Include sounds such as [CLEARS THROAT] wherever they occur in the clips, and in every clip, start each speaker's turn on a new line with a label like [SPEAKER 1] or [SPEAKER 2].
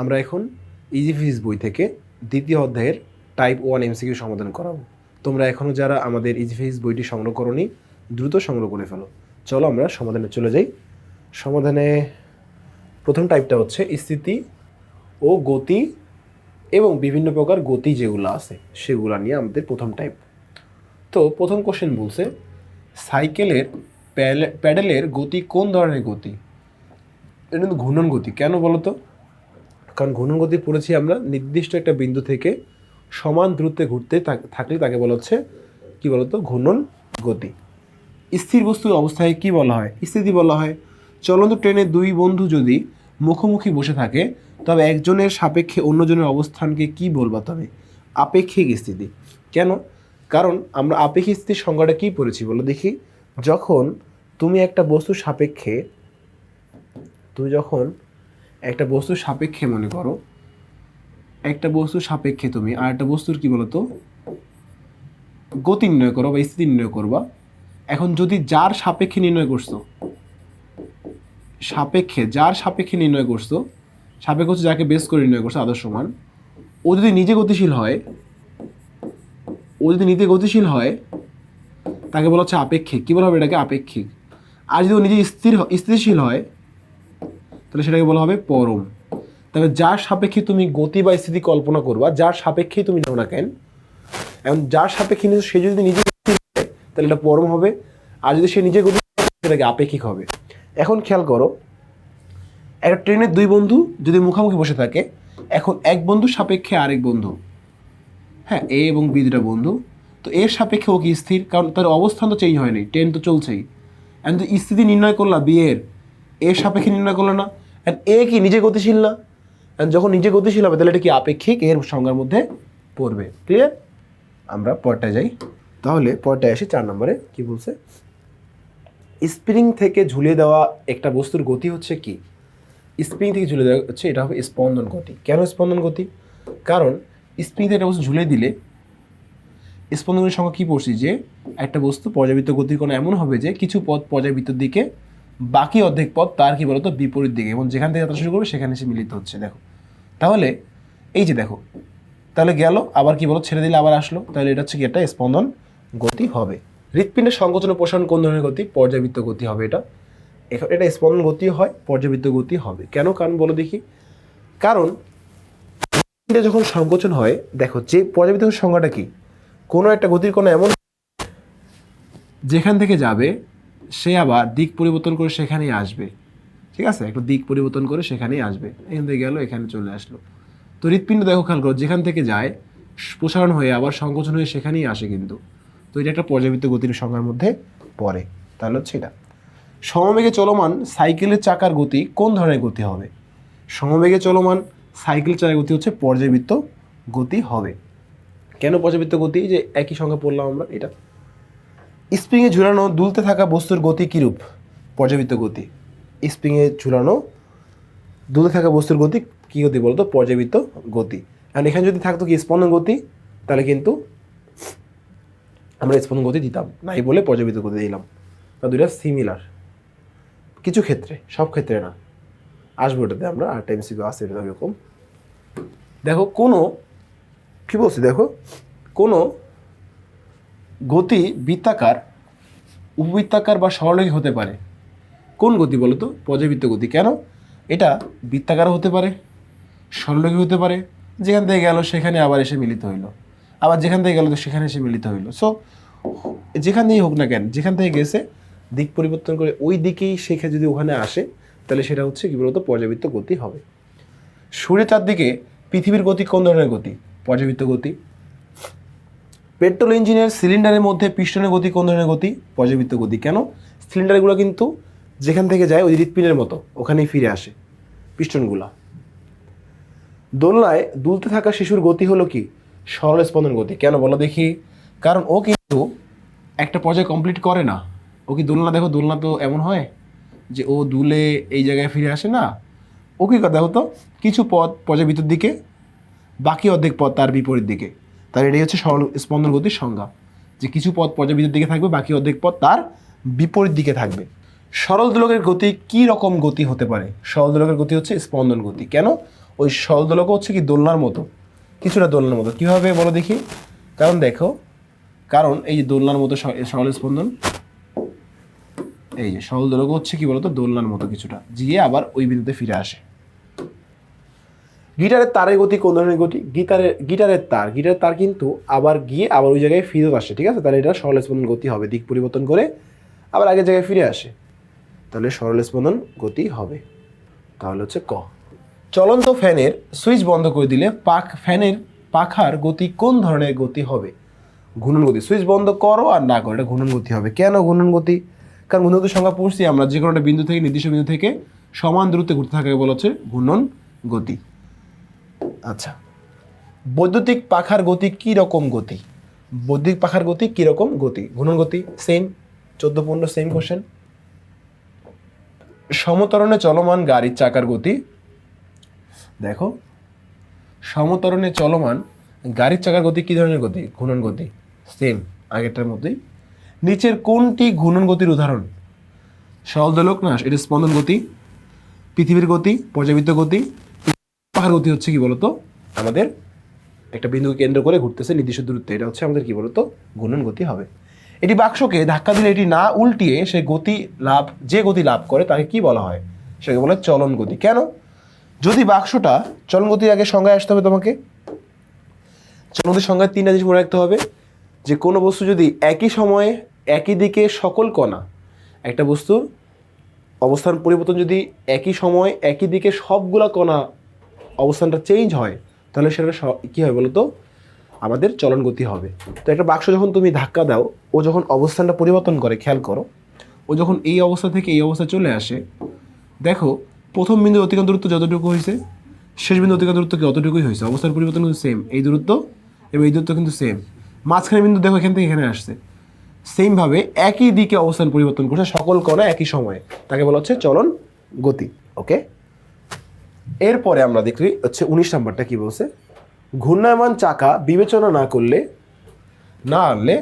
[SPEAKER 1] আমরা এখন easy physics বই থেকে দ্বিতীয় অধ্যায়ের টাইপ ওয়ান এমসিকিউ সমাধান করাবো। তোমরা এখনও যারা আমাদের ইজি ফিজিক্স বইটি সংগ্রহ করনি, দ্রুত সংগ্রহ করে ফেলো। চলো আমরা সমাধানে চলে যাই। সমাধানে প্রথম টাইপটা হচ্ছে স্থিতি ও গতি এবং বিভিন্ন প্রকার গতি যেগুলো আছে, সেগুলো নিয়ে আমাদের প্রথম টাইপ তো প্রথম কোশ্চেন বলছে সাইকেলের প্যাডেলের গতি কোন ধরনের গতি? এটা কিন্তু ঘূর্ণন গতি। কেন বলো তো কারণ ঘূর্ণন গতি পড়েছি আমরা নির্দিষ্ট একটা বিন্দু থেকে সমান দূরত্বে ঘুরতে থাকলে তাকে বলা হচ্ছে, কী বলতো? ঘূর্ণন গতি। স্থির বস্তুর অবস্থায় কি বলা হয়? স্থিতি বলা হয়, চলন্ত ট্রেনে দুই বন্ধু যদি মুখোমুখি বসে থাকে, তবে একজনের সাপেক্ষে অন্যজনের অবস্থানকে কি বলবা তবে আপেক্ষিক স্থিতি। কেন? কারণ আমরা আপেক্ষিক স্থিতির সংজ্ঞাটা কী পড়েছি বলো দেখি। যখন তুমি একটা বস্তুর সাপেক্ষে, তুমি যখন একটা বস্তুর সাপেক্ষে মনে করো। একটা বস্তুর সাপেক্ষে তুমি, আর একটা বস্তুর কি বলতো? গতি নির্ণয় করো বা স্থিতি নির্ণয় করবা। এখন যদি যার সাপেক্ষে নির্ণয় করছ, সাপেক্ষে, যার সাপেক্ষে নির্ণয় করছ, সাপেক্ষ হচ্ছে যাকে বেস করে নির্ণয় করছ, আদর্শ মান, ও যদি নিজে গতিশীল হয়, ও যদি নিজে গতিশীল হয়, তাকে বলা হচ্ছে আপেক্ষিক। কী বলা হবে এটাকে? আপেক্ষিক। আর যদি ও নিজে স্থির স্থিতিশীল হয় তাহলে সেটাকে বলা হবে পরম। তবে যার সাপেক্ষে তুমি গতি বা স্থিতি কল্পনা করবা, যার সাপেক্ষে তুমি নাও না কেন, এখন যার সাপেক্ষে নিয়ে সে যদি নিজে তাহলে এটা পরম হবে। আর যদি সে নিজে গতি সেটাকে আপেক্ষিক হবে। এখন খেয়াল করো, একটা ট্রেনের দুই বন্ধু যদি মুখোমুখি বসে থাকে, এখন এক বন্ধু সাপেক্ষে আরেক বন্ধু। হ্যাঁ এ এবং বি দুটা বন্ধু। তো এর সাপেক্ষে ও কি স্থির? কারণ তার অবস্থান তো চেঞ্জ হয়নি ট্রেন তো চলছেই। এখন তো স্থিতি নির্ণয় করলা, বি এর এর সাপেক্ষে নির্ণয় করল না এখন এ কি নিজে গতিশীল না? এখন যখন নিজে গতিশীল হবে, তাহলে এটা কি আপেক্ষিক? এর সংজ্ঞার মধ্যে পড়বে। ক্লিয়ার আমরা পরটায় যাই। তাহলে পরটায় আসি চার নম্বরে। কি বলছে? স্প্রিং থেকে ঝুলিয়ে দেওয়া একটা বস্তুর গতি হচ্ছে কি? স্প্রিং থেকে ঝুলে দেওয়া হচ্ছে, এটা হবে স্পন্দন গতি। কেন স্পন্দন গতি? কারণ স্প্রিং থেকে একটা বস্তু ঝুলে দিলে স্পন্দনের সংখ্যা কী পড়ছি? যে একটা বস্তু পর্যাবৃত্ত গতির কোনো এমন হবে যে কিছু পথ পর্যাবৃত্তর দিকে বাকি অর্ধেক পথ তার কি বলতো? বিপরীত দিকে। এবং যেখান থেকে যাত্রা শুরু করবে, সেখানে এসে মিলিত হচ্ছে, দেখো। তাহলে, এই যে দেখো, তাহলে গেল, আবার কি বলো ছেড়ে দিলে আবার আসলো। তাহলে এটা হচ্ছে কি একটা স্পন্দন গতি হবে। হৃৎপিণ্ডের সংকোচন প্রসারণ কোন ধরনের গতি? পর্যাবৃত্ত গতি হবে এটা। এটা স্পন্দন গতি হয় পর্যাবৃত্ত গতি হবে। কেন? কারণ বলো দেখি। কারণ যখন সংকোচন হয়, দেখো, যে পর্যাবৃত্ত সংজ্ঞাটা কি? কোনো একটা গতির কোনো এমন যেখান থেকে যাবে সে আবার দিক পরিবর্তন করে সেখানেই আসবে। ঠিক আছে? একটু দিক পরিবর্তন করে সেখানেই আসবে। এখান থেকে গেল, এখানে চলে আসলো। তো হৃৎপিণ্ড দেখো, খেয়াল করো, যেখান থেকে যায়, প্রসারণ হয়ে আবার সংকোচন হয়ে সেখানেই আসে কিন্তু। তো এটা একটা পর্যাবৃত্ত গতির সংজ্ঞার মধ্যে পড়ে। তাহলে হচ্ছে এটা। সমবেগে চলমান সাইকেলের চাকার গতি কোন ধরনের গতি হবে? সমবেগে চলমান সাইকেল চাকার গতি হচ্ছে পর্যাবৃত্ত গতি হবে। কেন পর্যাবৃত্ত গতি? যে একই সঙ্গে পড়লাম আমরা, এটা। স্প্রিংয়ে ঝুলানো দুলতে থাকা বস্তুর গতি কীরূপ? পর্যাবৃত্ত গতি। স্প্রিংয়ে ঝুলানো দুলতে থাকা বস্তুর গতি কী গতি বলতো? পর্যাবৃত্ত গতি। আর এখানে যদি থাকতো কি স্পন্দন গতি, তাহলে কিন্তু আমরা স্পন্দন গতি দিতাম। নাই বলে পর্যাবৃত্ত গতি দিলাম। তা দুইটা সিমিলার কিছু ক্ষেত্রে, সব ক্ষেত্রে না। আসব ওটাতে আমরা, আর টাইম আসছে এটা এরকম। দেখো, কোনো, কী বলছি দেখো? কোনো গতি বৃত্তাকার, উপবৃত্তাকার বা সরলরেখী হতে পারে। কোন গতি বলো তো? পর্যাবৃত্ত গতি। কেন? এটা বৃত্তাকার হতে পারে সরলরেখী হতে পারে। যেখান থেকে গেল সেখানে আবার এসে মিলিত হইল। আবার যেখান থেকে গেল তো সেখানে এসে মিলিত হইল। সো যেখান থেকেই হোক না কেন, যেখান থেকে গেছে, দিক পরিবর্তন করে ওই দিকেই শেখে যদি ওখানে আসে, তাহলে সেটা হচ্ছে কি বলতো? পর্যাবৃত্ত গতি হবে। সূর্যের চারদিকে পৃথিবীর গতি কোন ধরনের গতি? পর্যাবৃত্ত গতি। পেট্রোল ইঞ্জিনের সিলিন্ডারের মধ্যে পিস্টনের গতি, কোন ধরনের গতি? পর্যাবৃত্ত গতি। কেন? সিলিন্ডারগুলো কিন্তু যেখান থেকে যায়, ওই হৃৎপিণ্ডের মতো, ওখানেই ফিরে আসে পিস্টনগুলা। দোলনায় দুলতে থাকা শিশুর গতি হলো কি? সরল স্পন্দন গতি। কেন? বলো দেখি। কারণ ও কিন্তু একটা পর্যায়ে কমপ্লিট করে না। ও কি দোলনা, দেখো দোলনা তো এমন হয় যে ও দুলে এই জায়গায় ফিরে আসে না? ও কি কথা হতো কিছু পথ পর্যাবৃত্তের দিকে, বাকি অর্ধেক পথ তার বিপরীত দিকে। তার এটাই হচ্ছে সরল স্পন্দন গতির সংজ্ঞা, যে কিছু পথ পর্যাবৃত্তের দিকে থাকবে, বাকি অর্ধেক পথ তার বিপরীত দিকে থাকবে। সরল দোলকের গতি কি রকম গতি হতে পারে? সরল দোলকের গতি হচ্ছে স্পন্দন গতি। কেন? ওই সরল দোলক হচ্ছে কি দোলনার মতো। কিছুটা দোলনার মতো। কীভাবে বলো দেখি? কারণ দেখো, কারণ এই যে দোলনার মতো সরল স্পন্দন, এই যে সরল দোলক হচ্ছে কি বলতো? দোলনার মতো কিছুটা। গিয়ে আবার ওই বিন্দুতে ফিরে আসে। গিটারের তারের গতি কোন ধরনের গতি? গিটারের গিটারের তার। গিটারের তার কিন্তু আবার গিয়ে আবার ওই জায়গায় ফিরত আসে, ঠিক আছে? তাহলে এটা সরল স্পন্দন গতি হবে, দিক পরিবর্তন করে আবার আগের জায়গায় ফিরে আসে। তাহলে সরল স্পন্দন গতি হবে। তাহলে হচ্ছে ক। চলন্ত ফ্যানের সুইচ বন্ধ করে দিলে পাক ফ্যানের পাখার গতি কোন ধরনের গতি হবে? ঘূর্ণন গতি। সুইচ বন্ধ করো আর না করো, এটা ঘূর্ণন গতি হবে। কেন ঘূর্ণন গতি? কারণ ঘূর্ণন গতির সংখ্যা পড়ছি আমরা, যে কোনো একটা বিন্দু থেকে, নির্দিষ্ট বিন্দু থেকে সমান দূরত্বে ঘুরতে থাকে বলা হচ্ছে ঘূর্ণন গতি। আচ্ছা। বৈদ্যুতিক পাখার গতি কী রকম গতি? বৈদ্যুতিক পাখার গতি কী রকম গতি? ঘূর্ণন গতি সেম চোদ্দ, পনেরো সেম কোশ্চেন সমতরণে চলমান গাড়ির চাকার গতি? দেখো, সমতরণে চলমান গাড়ির চাকার গতি কী ধরনের গতি? ঘূর্ণন গতি সেম আগেরটার মধ্যেই নিচের কোনটি ঘূর্ণন গতির উদাহরণ? সহদোলক না, এটা স্পন্দন গতি, পৃথিবীর গতি পর্যাবৃত্ত গতি পাহাড় গতি হচ্ছে কি বলতো? আমাদের একটা বিন্দুকে কেন্দ্র করে ঘুরতেছে, নির্দিষ্ট দূরত্বে। এটা হচ্ছে আমাদের কি বলতো? ঘূর্ণন গতি হবে। এটি বাক্সকে ধাক্কা দিলে এটি না উল্টিয়ে সে গতি লাভ, যে গতি লাভ করে তাকে কি বলা হয়? সেকে বলে চলন গতি। কেন? যদি বাক্সটা চলন গতির আগে সংজ্ঞায় আসতে হবে তোমাকে। চলন গতির সংজ্ঞায় তিনটা জিনিস মনে রাখতে হবে। যে কোনো বস্তু যদি একই সময়ে একই দিকে সকল কণা, একটা বস্তুর অবস্থান পরিবর্তন যদি একই সময় একই দিকে সবগুলা কণা অবস্থানটা চেঞ্জ হয়, তাহলে সেটা কী হয় বলতো? আমাদের চলন গতি হবে। তো একটা বাক্স যখন তুমি ধাক্কা দাও, ও যখন অবস্থানটা পরিবর্তন করে, খেয়াল করো, ও যখন এই অবস্থা থেকে এই অবস্থায় চলে আসে, দেখো, প্রথম বিন্দু অতিক্রান্ত দূরত্ব যতটুকু হয়েছে, শেষ বিন্দু অতিক্রান্ত দূরত্ব অতটুকুই হয়েছে? অবস্থান পরিবর্তন কিন্তু সেম এই দূরত্ব এবং এই দূরত্ব কিন্তু সেম মাঝখানে বিন্দু দেখো এখান থেকে এখানে আসছে। সেমভাবে একই দিকে অবস্থান পরিবর্তন করছে সকল কণা একই সময়ে। তাকে বলা হচ্ছে চলন গতি ওকে এরপরে আমরা দেখি হচ্ছে উনিশ নাম্বারটা কি বলছে? ঘূর্ণায়মান চাকা বিবেচনা না করলে, না আনলে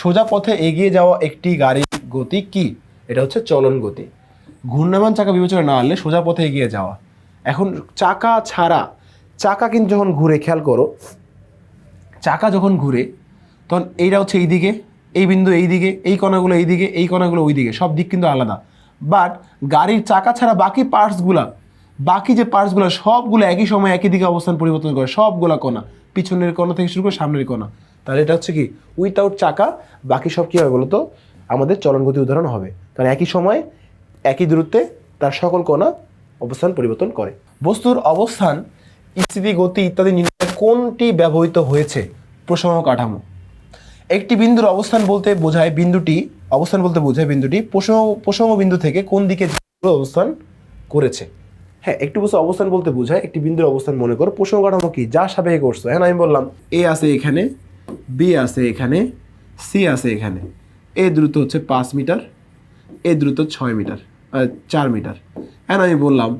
[SPEAKER 1] সোজা পথে এগিয়ে যাওয়া একটি গাড়ির গতি কি? এটা হচ্ছে চলন গতি। ঘূর্ণায়মান চাকা বিবেচনা না আনলে সোজা পথে এগিয়ে যাওয়া। এখন চাকা ছাড়া, চাকা কিন্তু যখন ঘুরে, খেয়াল করো, চাকা যখন ঘুরে, তখন এইটা হচ্ছে এই দিকে এই বিন্দু এই দিকে এই কণাগুলো এই দিকে এই কণাগুলো ওই দিকে সব দিক কিন্তু আলাদা। বাট গাড়ির চাকা ছাড়া বাকি পার্টসগুলা বাকি যে পার্টসগুলো, সবগুলো একই সময় একই দিকে অবস্থান পরিবর্তন করে, সবগুলা কণা, পিছনের কণা থেকে শুরু করে সামনের কণা। তাহলে এটা হচ্ছে কি? উইথাউট চাকা, বাকি সব কী হবে বলো তো? আমাদের চলনগতি উদাহরণ হবে। কারণ একই সময়, একই দূরত্বে তার সকল কণা অবস্থান পরিবর্তন করে। বস্তুর অবস্থান, স্থিতি, গতি ইত্যাদি নির্ণয়ে কোনটি ব্যবহৃত হয়েছে? প্রসঙ্গ কাঠামো। একটি বিন্দুর অবস্থান বলতে বোঝায় বিন্দুটি, অবস্থান বলতে বোঝায় বিন্দুটি, প্রসঙ্গ প্রসঙ্গ বিন্দু থেকে কোন দিকে অবস্থান করেছে? হ্যাঁ একটু বস্তু অবস্থান বলতে বোঝায়, একটি বিন্দুর অবস্থান মনে করো, প্রসঙ্গ কাঠামো কি? যা সাপেক্ষে করছ। হ্যাঁ আমি বললাম এ আছে এখানে বি আছে এখানে সি আছে এখানে। এ দ্রুত হচ্ছে পাঁচ মিটার এ দ্রুত ছয় মিটার চার মিটার। হ্যাঁ আমি বললাম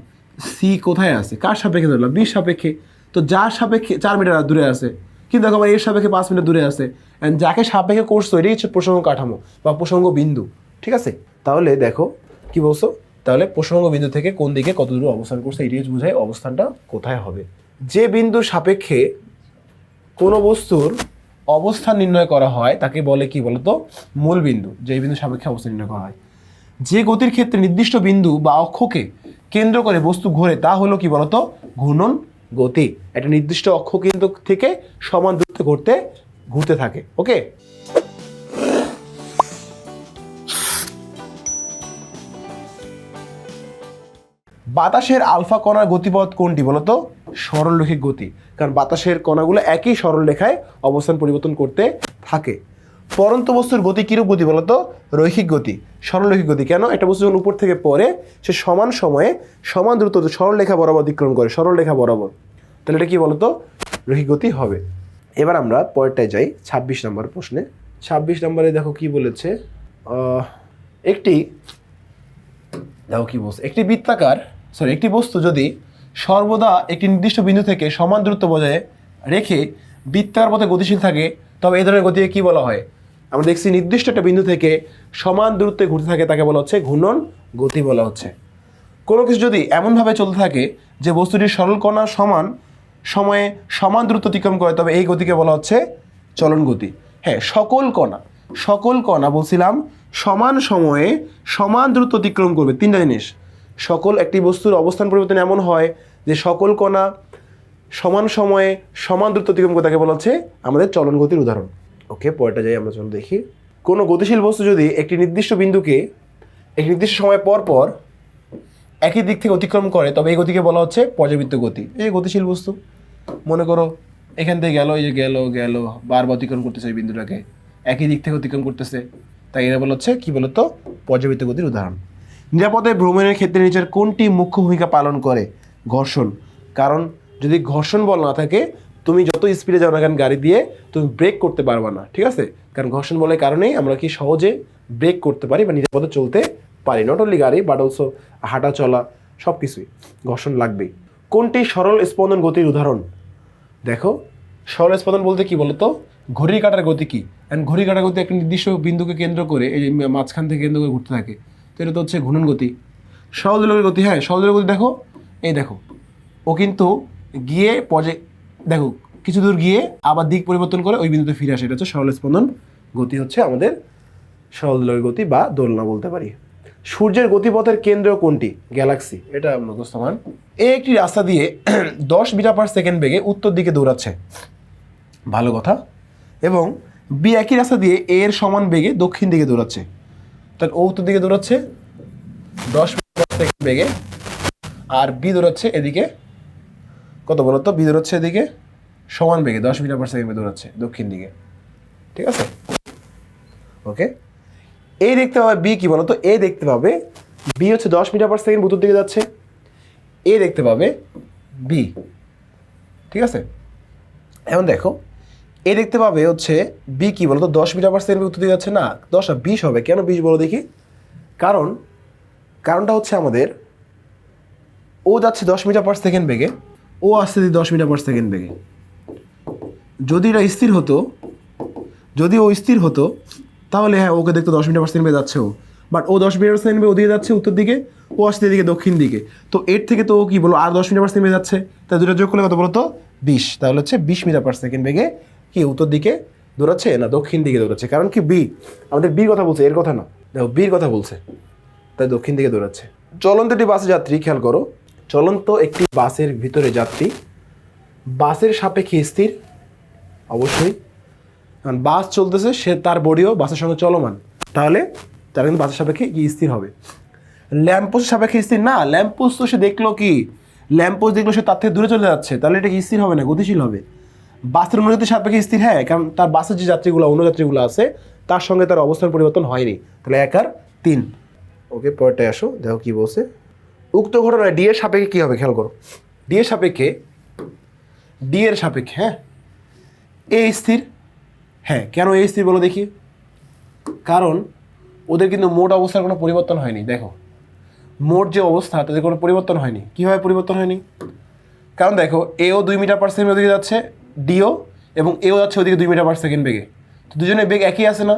[SPEAKER 1] সি কোথায় আছে? কার সাপেক্ষে ধরলাম? বির সাপেক্ষে। তো যার সাপেক্ষে চার মিটার দূরে আছে, কিন্তু দেখো আমার এর সাপেক্ষে পাঁচ মিটার দূরে আছে। অ্যান্ড যাকে সাপেক্ষে করছ, এটাই হচ্ছে প্রসঙ্গ কাঠামো বা প্রসঙ্গ বিন্দু, ঠিক আছে? তাহলে দেখো, কি বলছো? তাহলে প্রসঙ্গ বিন্দু থেকে কোন দিকে কত দূর অবস্থান করছে এটাই হচ্ছে বোঝায় অবস্থানটা কোথায় হবে। যে বিন্দু সাপেক্ষে কোনো বস্তুর অবস্থান নির্ণয় করা হয়, তাকে বলে কি বলতো? মূল বিন্দু, যে বিন্দু সাপেক্ষে অবস্থান নির্ণয় করা হয়। যে গতির ক্ষেত্রে নির্দিষ্ট বিন্দু বা অক্ষকে কেন্দ্র করে বস্তু ঘোরে, তা হলো কি বলতো? ঘূর্ণন গতি। একটা নির্দিষ্ট অক্ষ কেন্দ্র থেকে সমান দূরত্বে ঘুরতে ঘুরতে থাকে ওকে বাতাসের আলফা কণার গতিপথ কোনটি বলতো? সরলরৈখিক গতি। কারণ বাতাসের কণাগুলো একই সরলরেখায় অবস্থান পরিবর্তন করতে থাকে। পরন্ত বস্তুর গতি কিরূপ গতি বলতো? রৈখিক গতি। সরলরৈখিক গতি কেন? একটা বস্তু যখন উপর থেকে পড়ে, সে সমান সময়ে সমান দ্রুত সরলরেখা বরাবর অতিক্রম করে, সরলরেখা বরাবর। তাহলে এটা কি বলতো? রৈখিক গতি হবে। এবার আমরা পরেরটায় যাই, ছাব্বিশ নম্বর প্রশ্নে। ছাব্বিশ নম্বরে দেখো কি বলেছে? একটি দেখো কি বলছে? একটি বৃত্তাকার সরি একটি বস্তু যদি সর্বদা একটি নির্দিষ্ট বিন্দু থেকে সমান দূরত্ব বজায় রেখে বৃত্তাকার পথে গতিশীল থাকে, তবে এই ধরনের গতিকে কী বলা হয়? আমরা দেখছি নির্দিষ্ট একটা বিন্দু থেকে সমান দূরত্বে ঘুরতে থাকে, তাকে বলা হচ্ছে ঘূর্ণন গতি বলা হচ্ছে। কোনো কিছু যদি এমনভাবে চলতে থাকে যে বস্তুটি সরল কণা সমান সময়ে সমান দ্রুত অতিক্রম করে, তবে এই গতিকে বলা হচ্ছে চলন গতি। হ্যাঁ সকল কণা সকল কণা বলছিলাম সমান সময়ে সমান দ্রুত অতিক্রম করবে, তিনটা জিনিস। সকল একটি বস্তুর অবস্থান পরিবর্তন এমন হয় যে সকল কণা সমান সময়ে সমান দ্রুত অতিক্রম করে তাকে বলা হচ্ছে আমাদের চলন গতির উদাহরণ। ওকে, পরেরটা যাই আমরা চলো দেখি। কোনো গতিশীল বস্তু যদি একটি নির্দিষ্ট বিন্দুকে একটি নির্দিষ্ট সময় পর পর একই দিক থেকে অতিক্রম করে, তবে এই গতিকে বলা হচ্ছে পর্যাবৃত্ত গতি। এই গতিশীল বস্তু, মনে করো এখান থেকে গেল, এই যে গেল গেল, বারবার অতিক্রম করতেছে এই বিন্দুটাকে, একই দিক থেকে অতিক্রম করতেছে তাই এরা বলা হচ্ছে কি বলতো? পর্যাবৃত্ত গতির উদাহরণ। নিরাপদে ভ্রমণের ক্ষেত্রে নিচের কোনটি মুখ্য ভূমিকা পালন করে? ঘর্ষণ। কারণ, যদি ঘর্ষণ বল না থাকে, তুমি যত স্পিডে যাও না কেন গাড়ি দিয়ে, তুমি ব্রেক করতে পারবা না, ঠিক আছে? কারণ ঘর্ষণ বলের কারণেই আমরা কি সহজে ব্রেক করতে পারি বা নিরাপদে চলতে পারি। নট অনলি গাড়ি বাট অলসো হাঁটা, চলা সব কিছুই ঘর্ষণ লাগবেই। কোনটি সরল স্পন্দন গতির উদাহরণ? দেখো, সরল স্পন্দন বলতে কি বলতো? ঘড়ি কাটার গতি কি? অ্যান্ড ঘড়ি কাটার গতি একটা নির্দিষ্ট বিন্দুকে কেন্দ্র করে, এই মাঝখান থেকে কেন্দ্র করে ঘুরতে থাকে। তো এটা তো হচ্ছে ঘূর্ণন গতি। দোলকের গতি হ্যাঁ দোলকের গতি দেখো, এই দেখো। ও কিন্তু গিয়ে পজে, দেখো, কিছু দূর গিয়ে আবার দিক পরিবর্তন করে ওই বিন্দুতে ফিরে আসে। এটা হচ্ছে সরল স্পন্দন গতি হচ্ছে আমাদের সরল দোলকের গতি বা দোলনা বলতে পারি। সূর্যের গতিপথের কেন্দ্র কোনটি? গ্যালাক্সি। এটা মুখস্থমান এ একটি রাস্তা দিয়ে [CLEARS THROAT] দশ মিটার পার সেকেন্ড বেগে উত্তর দিকে দৌড়াচ্ছে। ভালো কথা। এবং বি একই রাস্তা দিয়ে এর সমান বেগে দক্ষিণ দিকে দৌড়াচ্ছে। তাহলে ও উত্তর দিকে দৌড়াচ্ছে, দশ মিটার বেগে, আর বি দৌড়াচ্ছে এদিকে, কত বলো তো? বি দৌড়াচ্ছে এদিকে, সমান বেগে, দশ মিটার পার সেকেন্ড দৌড়াচ্ছে, দক্ষিণ দিকে। ঠিক আছে? ওকে? এ দেখতে পাবে বি কি বলতো এ দেখতে পাবে বি হচ্ছে দশ মিটার পার সেকেন্ড উত্তর দিকে যাচ্ছে, এ দেখতে পাবে বি। ঠিক আছে? এখন দেখো এ দেখতে পাবে হচ্ছে বি কি বলতো? দশ মিটার পার সেকেন্ড উত্তর দিকে যাচ্ছে না। দশ না বিশ হবে। কেন বিশ বলো দেখি? কারণ, কারণটা হচ্ছে আমাদের, ও যাচ্ছে দশ মিটার পার সেকেন্ড বেগে, ও আসছে দশ মিটার পার সেকেন্ড বেগে। যদি এটা স্থির হতো, যদি ও স্থির হতো, তাহলে হ্যাঁ ওকে দেখতে দশ মিটার পার সেকেন্ড যাচ্ছে ও। বাট ও দশ মিটার পার সেকেন্ড বেগে ওদিকে যাচ্ছে উত্তর দিকে, ও আসছে এদিকে দক্ষিণ দিকে। তো এর থেকে তো ও কি বলো? আর দশ মিটার পার সেকেন্ড যাচ্ছে। তাই দুটো যোগ করলে কত বলো তো বিশ। তাহলে হচ্ছে বিশ মিটার পার সেকেন্ড বেগে কি, উত্তর দিকে দৌড়াচ্ছে না দক্ষিণ দিকে দৌড়াচ্ছে? কারণ কি বি আমাদের বির কথা বলছে, এর কথা না। দেখো বির কথা বলছে, তাই দক্ষিণ দিকে দৌড়াচ্ছে। চলন্ত একটি বাসে যাত্রী, খেয়াল করো, চলন্ত একটি বাসের ভিতরে যাত্রী, বাসের সাপেক্ষে স্থির, অবশ্যই। কারণ বাস চলতেছে, সে তার বডিও বাসের সঙ্গে চলমান। তাহলে তারা কিন্তু বাসের সাপেক্ষে কি স্থির হবে? ল্যাম্পোস্টের সাপেক্ষে স্থির না ল্যাম্পোস্ট তো সে দেখল কি ল্যাম্পোস্ট দেখল সে তার থেকে দূরে চলে যাচ্ছে, তাহলে এটা কি স্থির হবে না, গতিশীল হবে? বাসের অনুযায়ী সাপেক্ষে স্থির হ্যাঁ কারণ তার বাসের যে যাত্রীগুলো, অন্য যাত্রীগুলো আছে, তার সঙ্গে তার অবস্থান পরিবর্তন হয়নি। তাহলে এক আর তিন। ওকে, পরেরটায় আসো, দেখো কি বলছে। উক্ত ঘটনায় ডি এর সাপেক্ষে কী হবে, খেয়াল করো। ডি এর সাপেক্ষে ডি এর সাপেক্ষে হ্যাঁ এ স্থির। হ্যাঁ কেন এ স্থির বলো দেখি। কারণ ওদের কিন্তু মোট অবস্থার কোনো পরিবর্তন হয়নি, দেখো। মোট যে অবস্থা, তাদের কোনো পরিবর্তন হয়নি। কীভাবে পরিবর্তন হয়নি? কারণ দেখো এও দুই মিটার পার সেকেন্ড ওদিকে যাচ্ছে ডিও এবং এও যাচ্ছে ওদিকে দুই মিটার পার সেকেন্ড বেগে। তো দুজনের বেগ একই আছে না?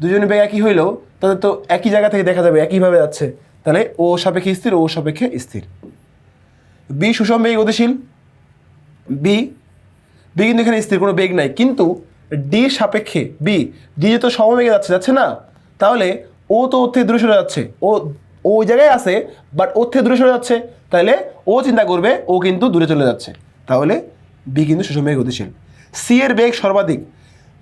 [SPEAKER 1] দুজনের বেগ একই হইলেও তাদের তো একই জায়গা থেকে দেখা যাবে, একইভাবে যাচ্ছে। তাহলে ও সাপেক্ষে স্থির, ও সাপেক্ষে স্থির। বি সুষম বেগ গতিশীল। বি বি কিন্তু এখানে স্থির, কোনো বেগ নাই। কিন্তু ডি সাপেক্ষে, বি, ডি যে তো সমবেগে যাচ্ছে যাচ্ছে না, তাহলে ও তো ওর থেকে দূরে সরে যাচ্ছে। ও ও ওই জায়গায় আছে বাট ওর থেকে দূরে সরে যাচ্ছে। তাহলে ও চিন্তা করবে, ও কিন্তু দূরে চলে যাচ্ছে। তাহলে বি কিন্তু সুষম গতিশীল। সি এর বেগ সর্বাধিক।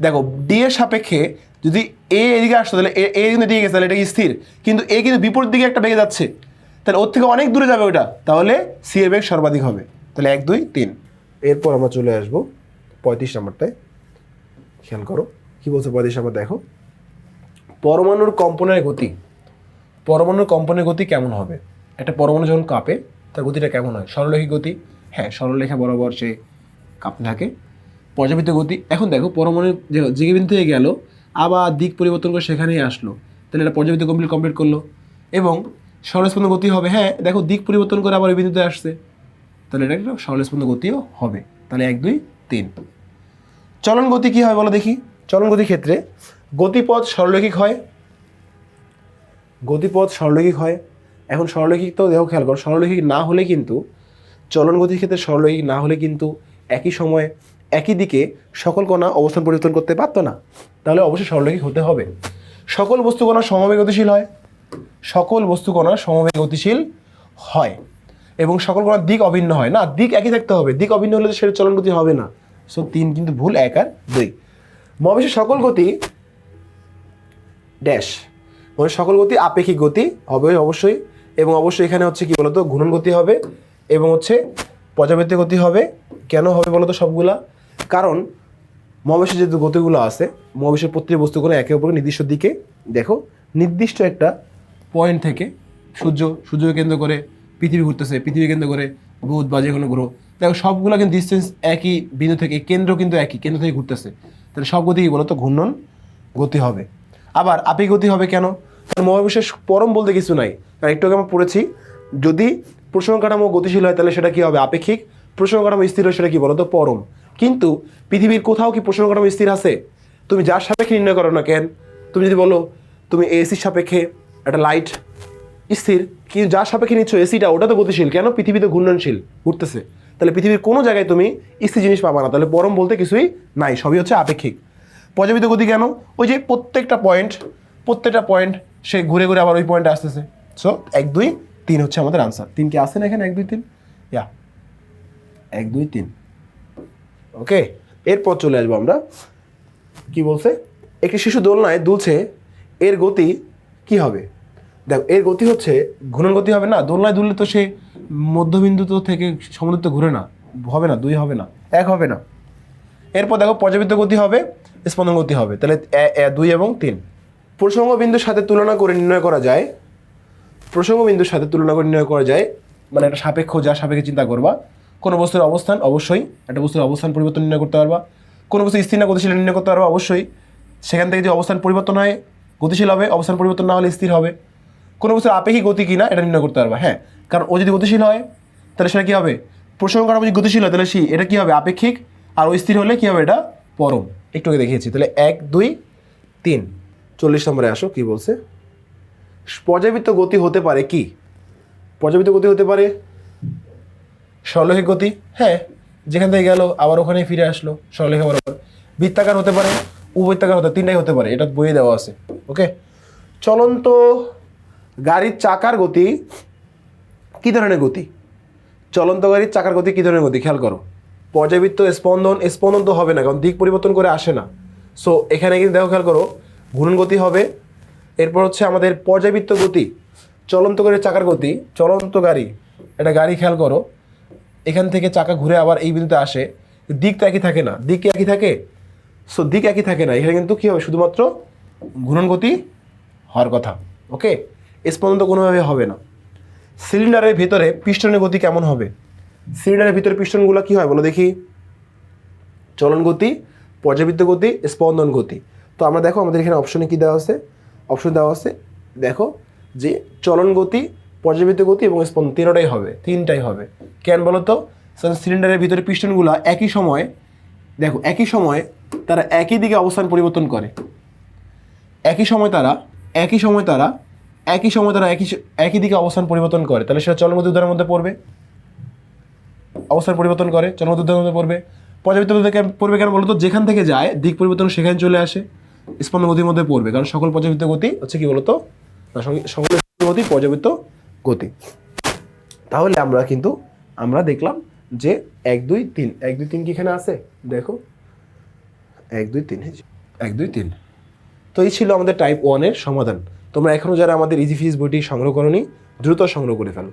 [SPEAKER 1] দেখো ডি এর সাপেক্ষে যদি এ এদিকে আসতো, তাহলে এ এ কিন্তু এদিকে গেছে, তাহলে এটা কি স্থির? কিন্তু এ কিন্তু বিপরীত দিকে একটা বেগে যাচ্ছে। তাহলে ওর থেকে অনেক দূরে যাবে ওটা তাহলে সি এর বেগ সর্বাধিক হবে। তাহলে এক, দুই, তিন। এরপর আমরা চলে আসব পঁয়ত্রিশ নম্বরটায়। খেয়াল করো, কি বলছে পঁয়ত্রিশ নম্বর? দেখো। পরমাণুর কম্পনের গতি। পরমাণুর কম্পনের গতি কেমন হবে? একটা পরমাণু যখন কাঁপে, তার গতিটা কেমন হয়? সরলরেখী গতি? হ্যাঁ সরলরেখা বরাবর সে কাঁপতে থাকে। পর্যাবৃত্ত গতি, এখন দেখো পরমাণু যে বিন্দু থেকে গেল, আবার দিক পরিবর্তন করে সেখানেই আসলো। তাহলে এটা পর্যাবৃত্ত কমপ্লিট কমপ্লিট করল। এবং সরলস্পন্দ গতি হবে হ্যাঁ দেখো দিক পরিবর্তন করে আবার ওই বিন্দুতে আসছে। তাহলে এটা একটা সরলস্পন্দ গতিও হবে। তাহলে এক, দুই, তিন। চলন গতি কী হয় বলো দেখি। চলন গতির ক্ষেত্রে গতিপথ সরলরৈখিক হয়। গতিপথ সরলরৈখিক হয়। এখন সরলরৈখিক তো দেখো খেয়াল করো সরলরৈখিক না হলে কিন্তু চলন গতির ক্ষেত্রে সরলরৈখিক না হলে কিন্তু একই সময়ে একই দিকে সকল কণা অবস্থান পরিবর্তন করতে পারতো না। তাহলে অবশ্যই সরলরৈখিক হতে হবে। সকল বস্তু কণা সমবেগে গতিশীল হয়। সকল বস্তু কণা সমবেগে গতিশীল হয়। এবং সকল কণার দিক অভিন্ন হয়। না, দিক একই থাকতে হবে। দিক অভিন্ন হলে সেটা চলন গতি হবে না। সো তিন কিন্তু ভুল, এক আর দুই। মহাবিশ্বের সকল গতি ড্যাশ। মানে সকল গতি আপেক্ষিক গতি হবে অবশ্যই। এবং অবশ্যই এখানে হচ্ছে কি বলতো? ঘূর্ণন গতি হবে। এবং হচ্ছে পর্যাবৃত্তি গতি হবে? কেন হবে বলো তো সবগুলা? কারণ মহাবিশ্বের যে গতিগুলো আছে, মহাবিশ্বের প্রতিটি বস্তুগুলো একে অপরকে নির্দিষ্ট দিকে, দেখো, নির্দিষ্ট একটা পয়েন্ট থেকে সূর্য, সূর্যকে কেন্দ্র করে পৃথিবী ঘুরতেছে পৃথিবী কেন্দ্র করে বুধ বা যে কোনো গ্রহ। দেখো, সবগুলো কিন্তু ডিস্টেন্স একই বিন্দু থেকে, কেন্দ্র কিন্তু একই, কেন্দ্র থেকে ঘুরতেছে। তাহলে সব গতি বলো তো ঘূর্ণন গতি হবে। আবার আপেক্ষিক গতি হবে কেন? কারণ মহাবিশ্বের পরম বলতে কিছু নাই। কারণ একটু আগে আমরা পড়েছি, যদি প্রসঙ্গ কাঠামো গতিশীল হয় তাহলে সেটা কি হবে? আপেক্ষিক প্রসঙ্গ কাঠামো স্থির হয় সেটা কি বলতো? পরম। কিন্তু পৃথিবীর কোথাও কি প্রসঙ্গ কাঠামো স্থির আছে? তুমি যার সাপেক্ষে নির্ণয় করো না কেন? তুমি যদি বলো, তুমি এসির সাপেক্ষে একটা লাইট স্থির, কিন্তু যার সাপেক্ষে নিচ্ছ এসিটা ওটা তো গতিশীল। কেন? পৃথিবীতে ঘূর্ণনশীল, ঘুরতেছে। তাহলে পৃথিবীর কোনো জায়গায় তুমি স্থির জিনিস পাবা না। তাহলে পরম বলতে কিছুই নাই, সবই হচ্ছে আপেক্ষিক। পর্যাবৃত গতি কেন? ওই যে প্রত্যেকটা পয়েন্ট প্রত্যেকটা পয়েন্ট সে ঘুরে ঘুরে আবার ওই পয়েন্টে আসতেছে। সো এক, দুই তিন হচ্ছে আমাদের আনসার তিন কি আসে না এখানে? এক, দুই, তিন? ইয়া এক, দুই, তিন। ওকে এরপর চলে আসব আমরা। কি বলছে? একটি শিশু দোলনায় দুলছে, এর গতি কি হবে? দেখো, এর গতি হচ্ছে, ঘূর্ণন গতি হবে না, দোলনায় দুললে তো সে মধ্যবিন্দু তো থেকে সমুদ্র ঘুরে না, হবে না, দুই হবে না, এক হবে না। এরপর দেখো, পর্যাবৃত্ত গতি হবে, স্পন্দন গতি হবে, তাহলে দুই এবং তিন। প্রসঙ্গ বিন্দুর সাথে তুলনা করে নির্ণয় করা যায় প্রসঙ্গ বিন্দুর সাথে তুলনা করে নির্ণয় করা যায়। মানে একটা সাপেক্ষ যা সাপেক্ষে চিন্তা করবা। কোনো বস্তুর অবস্থান, অবশ্যই। একটা বস্তুর অবস্থান পরিবর্তন নির্ণয় করতে পারবা। কোনো বস্তু স্থির না গতিশীল নির্ণয় করতে পারবা, অবশ্যই। সেখান থেকে যে অবস্থান পরিবর্তন হয়, গতিশীল হবে, অবস্থান পরিবর্তন না হলে স্থির হবে। কোনো বস্তুর আপেক্ষিক গতি কিনা এটা নির্ণয় করতে পারবা হ্যাঁ। কারণ ও যদি গতিশীল হয়, তাহলে সেটা কী হবে? প্রসঙ্গ কাঠামো যদি গতিশীল হয়, তাহলে সে, এটা কী হবে? আপেক্ষিক। আর ও স্থির হলে কী হবে এটা? পরম। একটু দেখিয়েছি। তাহলে এক, দুই, তিন। চল্লিশ নম্বরে আসো, কী বলছে? পর্যাবৃত্ত গতি হতে পারে কি? পর্যাবৃত্ত গতি হতে পারে সরলরৈখিক গতি। হ্যাঁ যেখান থেকে গেল, আবার ওখানে ফিরে আসলো সরলরেখা বরাবর। বৃত্তাকার হতে পারে, উপবৃত্তাকার হতে, তিনটাই হতে পারে, এটা বইয়ে দেওয়া আছে ওকে চলন্ত গাড়ির চাকার গতি কী ধরনের গতি? চলন্ত গাড়ির চাকার গতি কী ধরনের গতি? খেয়াল করো। পর্যাবৃত্ত স্পন্দন স্পন্দন তো হবে না, কারণ দিক পরিবর্তন করে আসে না। সো এখানে কিন্তু দেখো, খেয়াল করো, ঘূর্ণন গতি হবে এরপর হচ্ছে আমাদের পর্যাবৃত্ত গতি, চলন্ত গাড়ির চাকার গতি, চলন্ত গাড়ি, একটা গাড়ি খেয়াল করো, এখান থেকে চাকা ঘুরে আবার এই বিন্দুতে আসে, দিক তো একই থাকে না, দিক একই থাকে? সো দিক একই থাকে না, এখানে কিন্তু কী হবে? শুধুমাত্র ঘূর্ণন গতি হওয়ার কথা, ওকে? স্পন্দন তো কোনোভাবে হবে না। সিলিন্ডারের ভিতরে পিস্টনের গতি কেমন হবে? সিলিন্ডারের ভিতরে পিস্টনগুলো কী হয়? বলো দেখি। চলন গতি পর্যাবৃত্ত গতি স্পন্দন গতি। তো আমরা দেখো আমাদের এখানে অপশনে কী দেওয়া আছে? অপশন দেওয়া আছে। দেখো যে চলন গতি পর্যাবৃত্ত গতি এবং স্পন্দন তিনটাই হবে তিনটাই হবে। কেন বলো তো? সিলিন্ডারের ভিতরে পিস্টনগুলো একই সময়, দেখো, একই সময়ে তারা একই দিকে অবস্থান পরিবর্তন করে। একই সময় তারা, একই সময় তারা, একই সময় তারা একই একই দিকে অবস্থান পরিবর্তন করে। তাহলে সেটা চলনগতি উদাহরণের মধ্যে পড়বে। অবস্থান পরিবর্তন করে চলনগতি উদাহরণের মধ্যে পড়বে। পর্যাবৃত্ত পড়বে কেন বলতো যেখান থেকে যায়, দিক পরিবর্তন সেখানে চলে আসে। স্পন্দন গতির মধ্যে পড়বে। কারণ সকল পর্যাবৃত্ত গতি হচ্ছে কি বলতো? সকল গতি পর্যাবৃত্ত গতি। তাহলে আমরা কিন্তু, আমরা দেখলাম যে এক, দুই, তিন। এক, দুই, তিন কি এখানে আছে? দেখো। এক, দুই, তিন এক, দুই, তিন। তো এই ছিল আমাদের টাইপ ওয়ানের সমাধান। তোমরা এখনও যারা আমাদের ইজি ফিজ বইটি সংগ্রহ করনি, দ্রুত সংগ্রহ করে ফেলো।